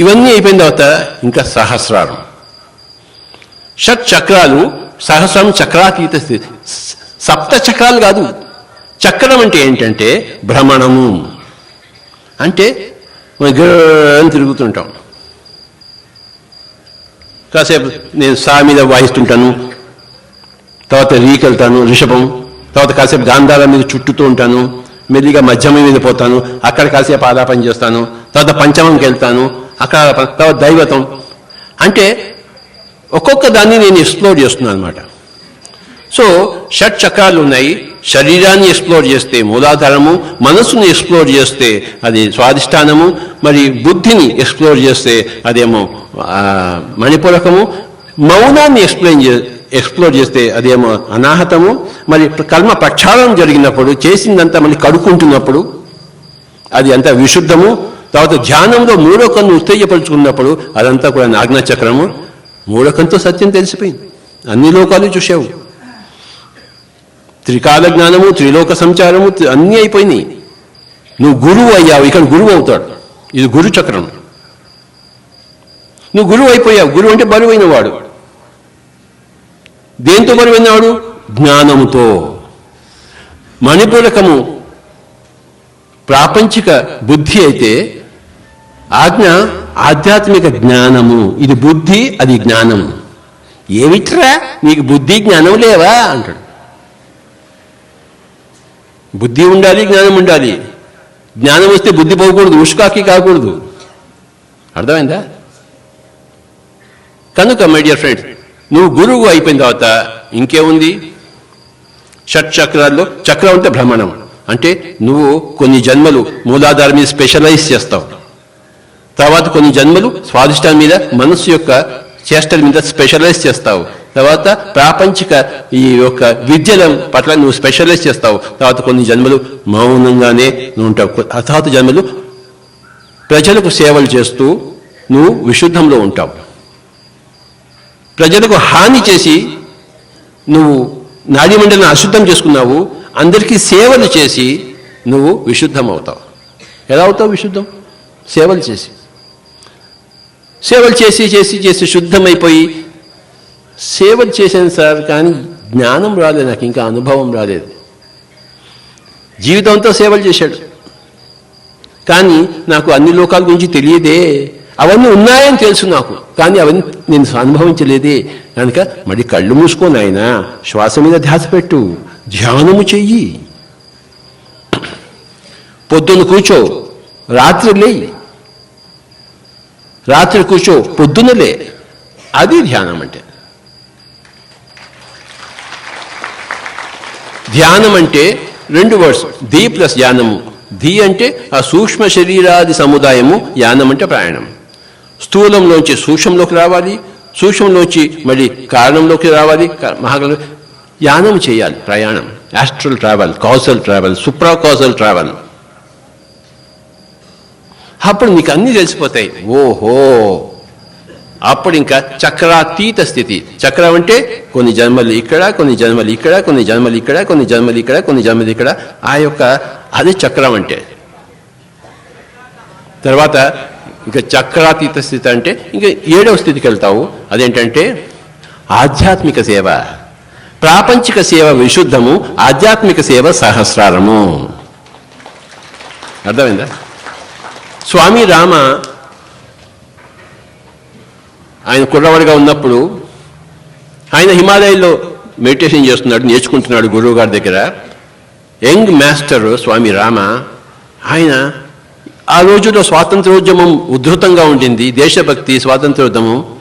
ఇవన్నీ అయిపోయిన తర్వాత ఇంకా సహస్రారం షట్ చక్రాలు సహస్రం చక్రాతీత స్థితి సప్త చక్రాలు కాదు. చక్రం అంటే ఏంటంటే భ్రమణము. అంటే మనం గని తిరుగుతుంటాం. కాసేపు నేను సా మీద వాయిస్తుంటాను. తర్వాత రీకెళ్తాను రిషభం. తర్వాత కాసేపు గాంధాల మీద చుట్టుతూ ఉంటాను. మెల్లిగా మధ్యమం మీద పోతాను. అక్కడ కాసేపు ఆలాపన చేస్తాను. తర్వాత పంచమంకి వెళ్తాను. అక్కడ తర్వాత దైవతం అంటే ఒక్కొక్క దాన్ని నేను ఎక్స్ప్లోర్ చేస్తున్నాను అనమాట సో షట్ చక్రాలు ఉన్నాయి శరీరాన్ని ఎక్స్ప్లోర్ చేస్తే మూలాధారము మనసుని ఎక్స్ప్లోర్ చేస్తే అది స్వాధిష్టానము మరి బుద్ధిని ఎక్స్ప్లోర్ చేస్తే అదేమో మణిపూరకము మౌనాన్ని ఎక్స్ప్లెయిన్ చే ఎక్స్ప్లోర్ చేస్తే అదేమో అనాహతము మరి కర్మ ప్రక్షాళన జరిగినప్పుడు చేసిందంతా మళ్ళీ కడుక్కుంటున్నప్పుడు అది అంతా విశుద్ధము తర్వాత ధ్యానంలో మూడో కన్ను ఉత్తేజపరుచుకున్నప్పుడు అదంతా కూడా నాగ్నచక్రము. మూడో కన్నుతో సత్యం తెలిసిపోయింది. అన్ని లోకాలు చూసావు త్రికాల జ్ఞానము త్రిలోక సంచారము అన్నీ అయిపోయినాయి. నువ్వు గురువు అయ్యావు ఇక్కడ గురువు అవుతాడు. ఇది గురు చక్రం నువ్వు గురువు అయిపోయావు. గురువు అంటే బరువైన వాడు. దేంతో బరువైనవాడు? జ్ఞానముతో. మణిపూరకము ప్రాపంచిక బుద్ధి అయితే ఆజ్ఞ ఆధ్యాత్మిక జ్ఞానము. ఇది బుద్ధి అది జ్ఞానము ఏమిట్రా? నీకు బుద్ధి జ్ఞానం లేవా? అంటాడు. బుద్ధి ఉండాలి జ్ఞానం ఉండాలి. జ్ఞానం వస్తే బుద్ధి పోకూడదు ఉష్కాకి కాకూడదు. అర్థమైందా? కనుక మై డియర్ ఫ్రెండ్స్ నువ్వు గురువు అయిపోయిన తర్వాత ఇంకేముంది? షట్ చక్రాల్లో చక్రం అంటే భ్రమణం. అంటే నువ్వు కొన్ని జన్మలు మూలాధారం మీద స్పెషలైజ్ చేస్తావు. తర్వాత కొన్ని జన్మలు స్వాదిష్టాల మీద మనస్సు యొక్క చేష్టల మీద స్పెషలైజ్ చేస్తావు. తర్వాత ప్రాపంచిక ఈ యొక్క విద్యల పట్ల నువ్వు స్పెషలైజ్ చేస్తావు. తర్వాత కొన్ని జన్మలు మౌనంగానే నువ్వు ఉంటావు. ఆ జన్మలు ప్రజలకు సేవలు చేస్తూ నువ్వు విశుద్ధంలో ఉంటావు. ప్రజలకు హాని చేసి నువ్వు నాడీమండలిని అశుద్ధం చేసుకున్నావు. అందరికీ సేవలు చేసి నువ్వు విశుద్ధం అవుతావు ఎలా అవుతావు విశుద్ధం? సేవలు చేసి. సేవలు చేసి చేసి చేసి శుద్ధమైపోయి సేవలు చేశాను సార్ కానీ జ్ఞానం రాలేదు నాకు ఇంకా అనుభవం రాలేదు. జీవితంతో సేవలు చేశాడు. కానీ నాకు అన్ని లోకాల గురించి తెలియదే. అవన్నీ ఉన్నాయని తెలుసు నాకు. కానీ అవన్నీ నేను అనుభవించలేదే. కనుక మరి కళ్ళు మూసుకొని ఆయన శ్వాస మీద ధ్యాస పెట్టు. ధ్యానము చెయ్యి. పొద్దున్న కూర్చో. రాత్రి లేయి. రాత్రి కూర్చో పొద్దున్న లే. అది ధ్యానం అంటే. ధ్యానం అంటే రెండు వర్డ్స్. ధీ ప్లస్ యానము ధీ అంటే ఆ సూక్ష్మ శరీరాది సముదాయము యానం అంటే ప్రయాణం. స్థూలంలోంచి సూక్ష్మంలోకి రావాలి సూక్ష్మంలోంచి మళ్ళీ కారణంలోకి రావాలి మహాకాలం యానం చేయాలి ప్రయాణం. Astral travel causal travel supra causal travel అప్పుడు నీకు అన్నీ తెలిసిపోతాయి. ఓహో! అప్పుడు ఇంకా చక్రాతీత స్థితి. చక్రం అంటే కొన్ని జన్మలు ఇక్కడ కొన్ని జన్మలు ఇక్కడ కొన్ని జన్మలు ఇక్కడ కొన్ని జన్మలు ఇక్కడ కొన్ని జన్మలు ఇక్కడ. ఆ యొక్క అది చక్రం అంటే. తర్వాత ఇంకా చక్రాతీత స్థితి అంటే ఇంకా ఏడవ స్థితికి వెళ్తావు. అదేంటంటే ఆధ్యాత్మిక సేవ. ప్రాపంచిక సేవ విశుద్ధము ఆధ్యాత్మిక సేవ సహస్రారము. అర్థమైందా? స్వామి రామ ఆయన కుర్రవాడిగా ఉన్నప్పుడు ఆయన హిమాలయాల్లో మెడిటేషన్ చేస్తున్నాడు నేర్చుకుంటున్నాడు గురువు గారి దగ్గర. యంగ్ మాస్టర్ స్వామి రామ ఆయన ఆ రోజుల్లో స్వాతంత్రోద్యమం ఉద్ధృతంగా ఉండింది దేశభక్తి స్వాతంత్రోద్యమం.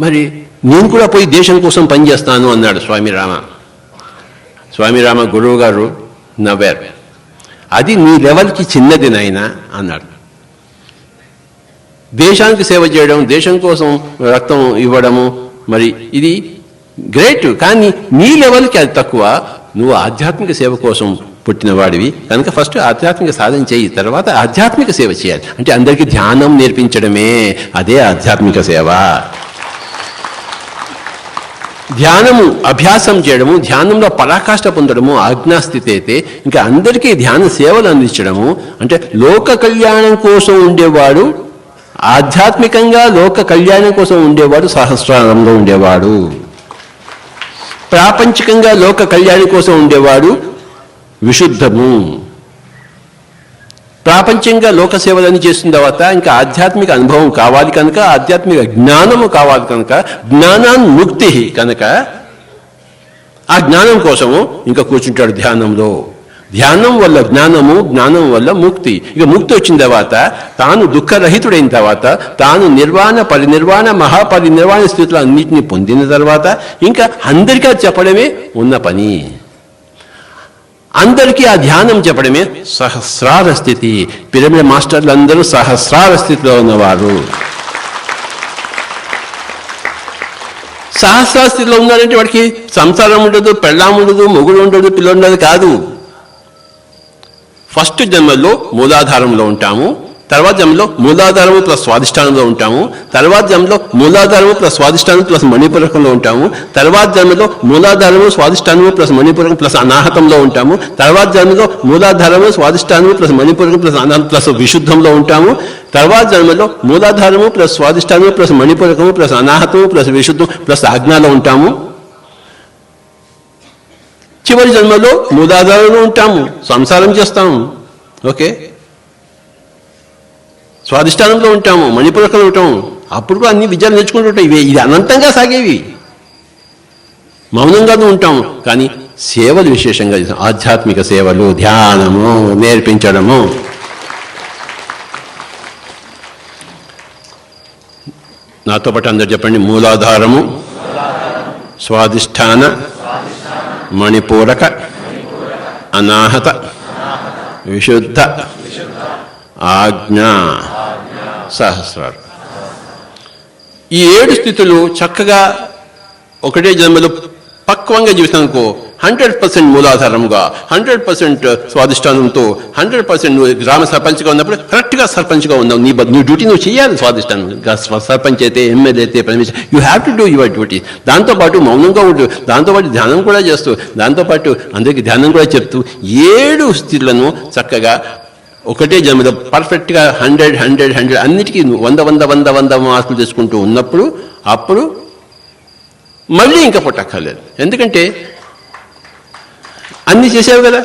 మరి నేను కూడా పోయి దేశం కోసం పనిచేస్తాను అన్నాడు స్వామి రామ. స్వామి రామ గురువు గారు నవ్వారు. అది నీ లెవెల్కి చిన్నది నాయన అన్నాడు. దేశానికి సేవ చేయడం దేశం కోసం రక్తం ఇవ్వడము మరి ఇది గ్రేట్. కానీ నీ లెవెల్కి అది తక్కువ. నువ్వు ఆధ్యాత్మిక సేవ కోసం పుట్టిన వాడివి కనుక ఫస్ట్ ఆధ్యాత్మిక సాధన చేయి. తర్వాత ఆధ్యాత్మిక సేవ చేయాలి. అంటే అందరికీ ధ్యానం నేర్పించడమే. అదే ఆధ్యాత్మిక సేవ. ధ్యానము అభ్యాసం చేయడము ధ్యానంలో పరాకాష్ట పొందడము ఆజ్ఞాస్థితి అయితే ఇంకా అందరికీ ధ్యాన సేవలు అందించడము. అంటే లోక కళ్యాణం కోసం ఉండేవాడు ఆధ్యాత్మికంగా లోక కళ్యాణం కోసం ఉండేవాడు సహస్రారంలో ఉండేవాడు. ప్రాపంచికంగా లోక కళ్యాణం కోసం ఉండేవాడు విశుద్ధము. ప్రాపంచంగా లోక సేవలన్నీ చేసిన తర్వాత ఇంకా ఆధ్యాత్మిక అనుభవం కావాలి కనుక ఆధ్యాత్మిక జ్ఞానము కావాలి కనుక జ్ఞానాన్ముక్తి కనుక ఆ జ్ఞానం కోసము ఇంకా కూర్చుంటాడు ధ్యానంలో. ధ్యానం వల్ల జ్ఞానము జ్ఞానం వల్ల ముక్తి. ఇక ముక్తి వచ్చిన తర్వాత తాను దుఃఖరహితుడైన తర్వాత తాను నిర్వాణ పరినిర్వాణ మహాపరినిర్వాణ స్థితిలో అన్నిటిని పొందిన తర్వాత ఇంకా అందరికీ చెప్పడమే ఉన్న పని. అందరికీ ఆ ధ్యానం చెప్పడమే సహస్రార స్థితి. పిరమిడ్ మాస్టర్లు అందరూ సహస్రార స్థితిలో ఉన్నవారు. సహస్రార స్థితిలో ఉన్నారంటే వాడికి సంసారం ఉండదు పెళ్ళాం ఉండదు మొగుడు ఉండదు పిల్లలు ఉండదు కాదు. ఫస్ట్ జన్మలో మూలాధారంలో ఉంటాము తర్వాత జన్మలో మూలాధారము ప్లస్ స్వాధిష్టానంలో ఉంటాము తర్వాత జన్మలో మూలాధారము ప్లస్ స్వాధిష్టానం ప్లస్ మణిపూరకంలో ఉంటాము తర్వాత జన్మలో మూలాధారము స్వాధిష్టానము ప్లస్ మణిపూరకం ప్లస్ అనాహతంలో ఉంటాము తర్వాత జన్మలో మూలాధారము స్వాధిష్టానము ప్లస్ మణిపూరకం ప్లస్ అనాహతం ప్లస్ విశుద్ధంలో ఉంటాము తర్వాత జన్మలో మూలాధారము ప్లస్ స్వాధిష్టానము ప్లస్ మణిపూరకము ప్లస్ అనాహతము ప్లస్ విశుద్ధం ప్లస్ ఆజ్ఞాలో ఉంటాము. చివరి జన్మలో మూలాధారంలో ఉంటాము సంసారం చేస్తాము ఓకే? స్వాధిష్టానంలో ఉంటాము మణిపురకంలో ఉంటాము. అప్పుడు కూడా అన్ని విద్యలు నేర్చుకుంటూ ఉంటాయి ఇవి ఇది అనంతంగా సాగేవి. మౌనంగానూ ఉంటాము కానీ సేవలు విశేషంగా ఆధ్యాత్మిక సేవలు ధ్యానము నేర్పించడము. నాతో పాటు అందరు చెప్పండి మూలాధారము స్వాధిష్టాన మణిపూరక అనాహత విశుద్ధ ఆజ్ఞ సహస్రాలు ఈ ఏడు స్థితులు చక్కగా ఒకటే జన్మలో పక్వంగా జీవితానికో హండ్రెడ్ పర్సెంట్ మూలాధారంగా హండ్రెడ్ పర్సెంట్ స్వాదిష్టానంతో హండ్రెడ్ పర్సెంట్ నువ్వు గ్రామ సర్పంచ్గా ఉన్నప్పుడు కరెక్ట్గా సర్పంచ్గా ఉన్నావు. నీ బ- నీ డ్యూటీ నువ్వు చేయాలి స్వాదిష్టానం సర్పంచ్ అయితే ఎమ్మెల్యే అయితే prime you have to do your duty దాంతోపాటు మౌనంగా ఉంటూ దాంతోపాటు ధ్యానం కూడా చేస్తూ దాంతోపాటు అందరికీ ధ్యానం కూడా చెప్తూ ఏడు స్థితులను చక్కగా ఒకటే జన్మలో పర్ఫెక్ట్గా హండ్రెడ్ హండ్రెడ్ హండ్రెడ్ అన్నిటికీ వంద వంద వంద వంద మార్కులు తెచ్చుకుంటూ ఉన్నప్పుడు అప్పుడు మళ్ళీ ఇంకా పుట్టక్కర్లేదు ఎందుకంటే అన్ని చేసావు కదా.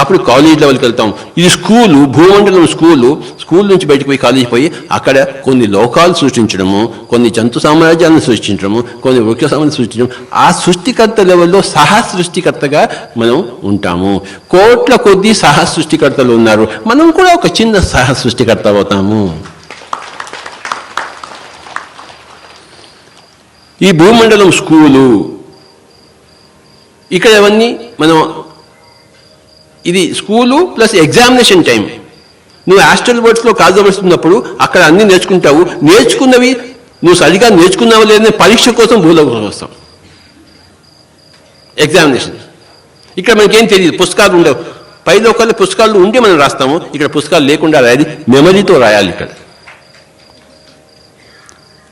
అప్పుడు కాలేజ్ లెవెల్కి వెళ్తాం. ఇది స్కూలు భూమండలం స్కూలు. స్కూల్ నుంచి బయటకు పోయి కాలేజీ పోయి అక్కడ కొన్ని లోకాలు సృష్టించడము కొన్ని జంతు సామ్రాజ్యాలను సృష్టించడము కొన్ని వృక్ష సామాన్ని సృష్టించడం ఆ సృష్టికర్త లెవెల్లో సహా సృష్టికర్తగా మనం ఉంటాము. కోట్ల కొద్దీ సహా సృష్టికర్తలు ఉన్నారు. మనం కూడా ఒక చిన్న సహా సృష్టికర్త అవుతాము. ఈ భూమండలం స్కూలు ఇక్కడ ఇవన్నీ మనం ఇది స్కూలు ప్లస్ ఎగ్జామినేషన్ టైం. నువ్వు హాస్టల్ వర్డ్స్లో కాజవలసినప్పుడు అక్కడ అన్ని నేర్చుకుంటావు. నేర్చుకున్నవి నువ్వు సరిగా నేర్చుకున్నావు లేదని పరీక్ష కోసం భూలోకం వస్తావు. ఎగ్జామినేషన్ ఇక్కడ మనకేం తెలియదు. పుస్తకాలు ఉండవు. పై లోకాల పుస్తకాలు ఉంటే మనం రాస్తాము. ఇక్కడ పుస్తకాలు లేకుండా రాయాలి. మెమరీతో రాయాలి ఇక్కడ.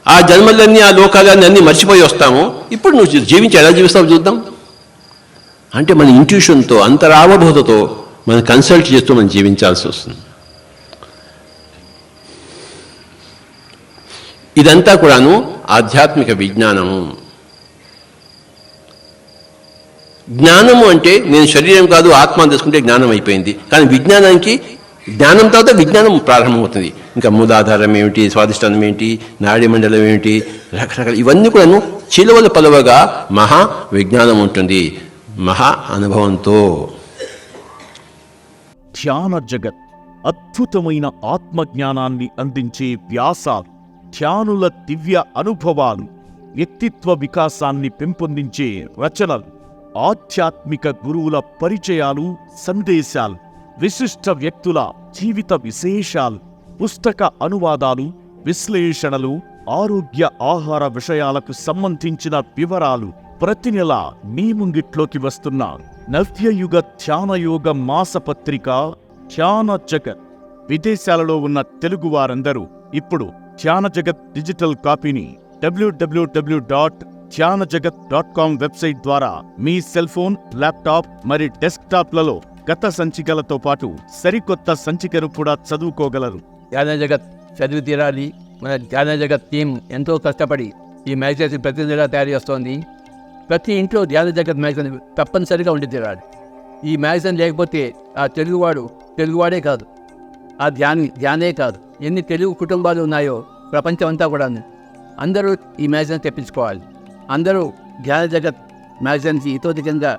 ఆ జన్మలన్నీ ఆ లోకాలన్నీ అన్నీ మర్చిపోయి వస్తాము. ఇప్పుడు నువ్వు జీవించి ఎలా జీవిస్తావు చూద్దాం. అంటే మన ఇంట్యూషన్తో అంతరావబోధతో మనం కన్సల్ట్ చేస్తూ మనం జీవించాల్సి వస్తుంది. ఇదంతా కూడాను ఆధ్యాత్మిక విజ్ఞానము. జ్ఞానము అంటే నేను శరీరం కాదు ఆత్మ అని తెలుసుకుంటే జ్ఞానం అయిపోయింది. కానీ విజ్ఞానానికి జ్ఞానం తర్వాత విజ్ఞానం ప్రారంభమవుతుంది. ఇంకా మూలాధారం ఏమిటి స్వాదిష్టానం ఏంటి నాడీమండలం ఏమిటి రకరకాల ఇవన్నీ కూడాను చిలువలు పలువగా మహా విజ్ఞానం ఉంటుంది. మహా అనుభవంతో. ధ్యాన జగత్ అద్భుతమైన ఆత్మజ్ఞానాన్ని అందించే వ్యాసాలు ధ్యానుల దివ్య అనుభవాలు వ్యక్తిత్వ వికాసాన్ని పెంపొందించే రచనలు ఆధ్యాత్మిక గురువుల పరిచయాలు సందేశాలు విశిష్ట వ్యక్తుల జీవిత విశేషాలు పుస్తక అనువాదాలు విశ్లేషణలు ఆరోగ్య ఆహార విషయాలకు సంబంధించిన వివరాలు ప్రతి నెల మీ ముంగిట్లోకి వస్తున్న నవ్యయుగ ధ్యానయోగ మాసపత్రిక ధ్యాన జగత్. విదేశాలలో ఉన్న తెలుగు వారందరూ ఇప్పుడు ధ్యాన జగత్ డిజిటల్ కాపీని డబ్ల్యూడబ్ల్యూడబ్ల్యూ డాట్ ధ్యాన జగత్ డాట్ కామ్ వెబ్సైట్ ద్వారా మీ సెల్ ఫోన్ ల్యాప్టాప్ మరి డెస్క్టాప్లలో గత సంచికలతో పాటు సరికొత్త సంచికను కూడా చదువుకోగలరు. ధ్యాన జగత్ చదివి తీరాలి. మన ధ్యాన జగత్ టీం ఎంతో కష్టపడి ఈ మ్యాగజైన్స్ ప్రతి నెలా తయారు చేస్తోంది. ప్రతి ఇంట్లో ధ్యాన జగత్ మ్యాగజైన్ తప్పనిసరిగా ఉండి తీరాలి. ఈ మ్యాగజైన్ లేకపోతే ఆ తెలుగువాడు తెలుగువాడే కాదు. ఆ ధ్యాని ధ్యానే కాదు. ఎన్ని తెలుగు కుటుంబాలు ఉన్నాయో ప్రపంచం అంతా కూడా అందరూ ఈ మ్యాగజైన్ తెప్పించుకోవాలి. అందరూ ధ్యాన జగత్ మ్యాగజైన్కి ఇతోధికంగా